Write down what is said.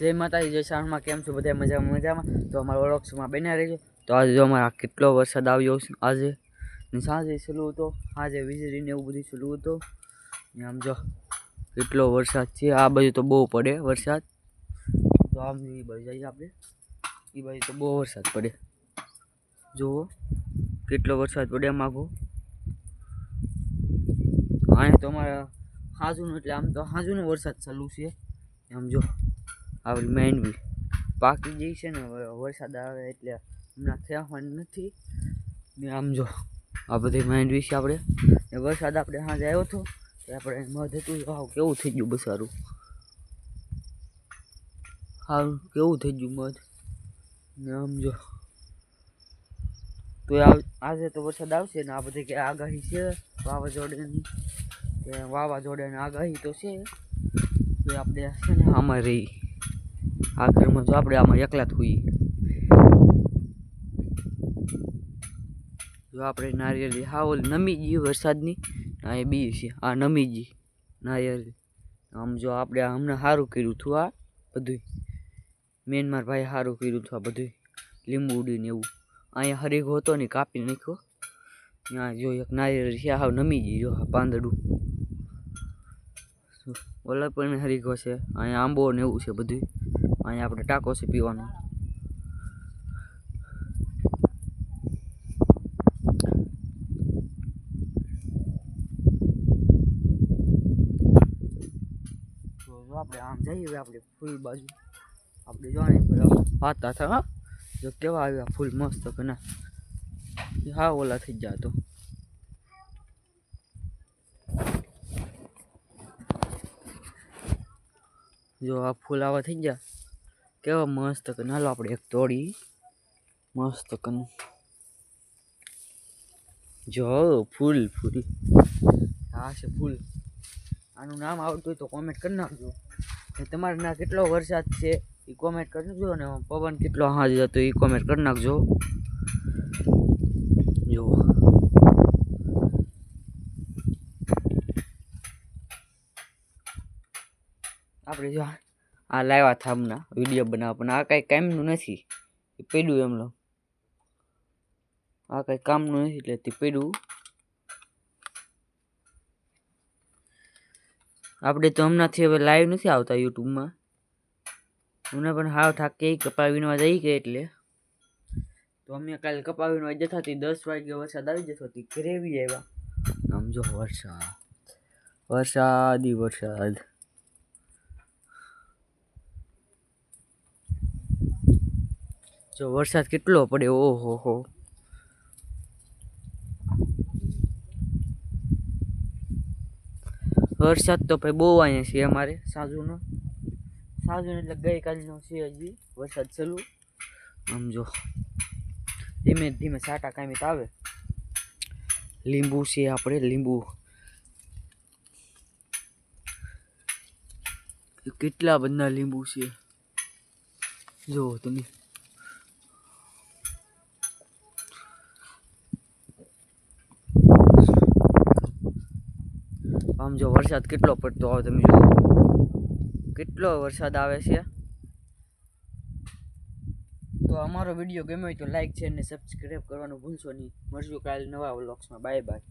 જય માતાજી, જય શાળમાં કેમ છો બધા? મજામાં મજામાં? તો અમારા વળોક્ષમાં બન્યા રહેજો. તો આજે જો અમારા કેટલો વરસાદ આવ્યો આજે? સાંજે સલું હતો. આજે વીજળીને એવું બધું સલું હતું. ને આમ જો, કેટલો વરસાદ છે. આ બાજુ તો બહુ પડે વરસાદ. તો આમ એ બાજુ જઈએ આપણે. એ બાજુ તો બહુ વરસાદ પડે. જુઓ, કેટલો વરસાદ પડે માગો અહીંયા તો અમારા હાજુનો, એટલે આમ તો હાજુનો વરસાદ ચાલુ છે. આમ જો આપણી માંડવી. પાકી જઈ છે ને, હવે વરસાદ આવે એટલે હમણાં ખેવાનું નથી. ને આમ જો, આ બધી માંડવી છે આપણે. ને વરસાદ આપણે સાંજે આવ્યો હતો, તો આપણે મધ હતું. વાવ કેવું થઈ ગયું બસારું. સારું કેવું થઈ ગયું મધ. ને આમ જો. તો આજે તો વરસાદ આવશે ને, આ બધી કે આગાહી છે. વાવાઝોડાની. વાવાઝોડાની આગાહી તો છે. આપણે છે ને, આમાં રહી. આ ઘરમાં જો આપણે આમાં એકલા જ હોઈએ. જો આપણે નારિયેળી હા, ઓલી નમી ગઈ વરસાદની, આ એ બી છે, આ નમી ગઈ નારિયેળી આમ જો આપણે હમણાં સારું કર્યું હતું આ બધું મેનમાર ભાઈ સારું કર્યું હતું આ બધું લીંબુ ઉડીને એવું. અહીંયા હરીગો હતો ને કાપી નાખ્યો. ત્યાં જો એક નારિયેળ છે હાવ નમી ગઈ જો પાંદડું. ઓલા પણ હરીગો છે. અહીંયા આંબો ને એવું છે બધું અહીંયા આપણે ટાંકો છે પીવાનો. જો આપણે આમ જઈએ આપણે ફૂલ બાજુ. આપણે જોવાની વાત હતા જો કેવા આવ્યા ફૂલ મસ્ત કે ના? હા ઓલા થઈ ગયા તો. જો આ ફૂલ આવા થઈ ગયા? કેવા મસ્ત કન હાલો આપણે એક તોડી. મસ્ત કન જો, ફૂલ ફૂલ. હા છે ફૂલ. આનું નામ આવડતું હોય તો કોમેન્ટ કરી નાખજો. તમારા ના કેટલો વરસાદ છે એ કોમેન્ટ કરી નાખજો અને પવન કેટલો હાજ હતો એ કોમેન્ટ કરી નાખજો. જો. આપણે જો આ લાવ્યા હતા હમણાં વીડિયો બનાવવા, પણ આ કાંઈ કામનું નથી. એ પડ્યું એમનો આ કાંઈ કામનું નથી એટલે તે પડ્યું. આપણે તો હમણાંથી હવે લાઈવ નથી આવતા યુટ્યુબમાં. મને પણ હાવ થાક કે કપા વીણવા જઈ ગઈ એટલે. તો અમે કાલે કપા વીણવા જતા હતી, દસ વાગે વરસાદ આવી જતો હતી, ઘરે બી આવ્યા. આમ જો વરસાદ. વરસાદી વરસાદ. જો વરસાદ કેટલો પડે, ઓહો હો. વરસાદ તો ભાઈ બહુ અહીંયા છે અમારે, સાજુનો. સાજુનો એટલે ગઈકાલનો છે હજી, વરસાદ ચાલુ. આમ જો, ધીમે ધીમે સાટા કાંઈ આવે. લીંબુ છે આપણે, લીંબુ. કેટલા બધા લીંબુ છે. જો તમે આમ જો વરસાદ કેટલો પડતો આવે તમે જો કેટલો વરસાદ આવે છે? તો અમારો વીડિયો ગમ્યો હોય તો લાઈક છે અને સબસ્ક્રાઈબ કરવાનું ભૂલશો નહીં. મળશું કાલે નવા વ્લોગ્સમાં બાય બાય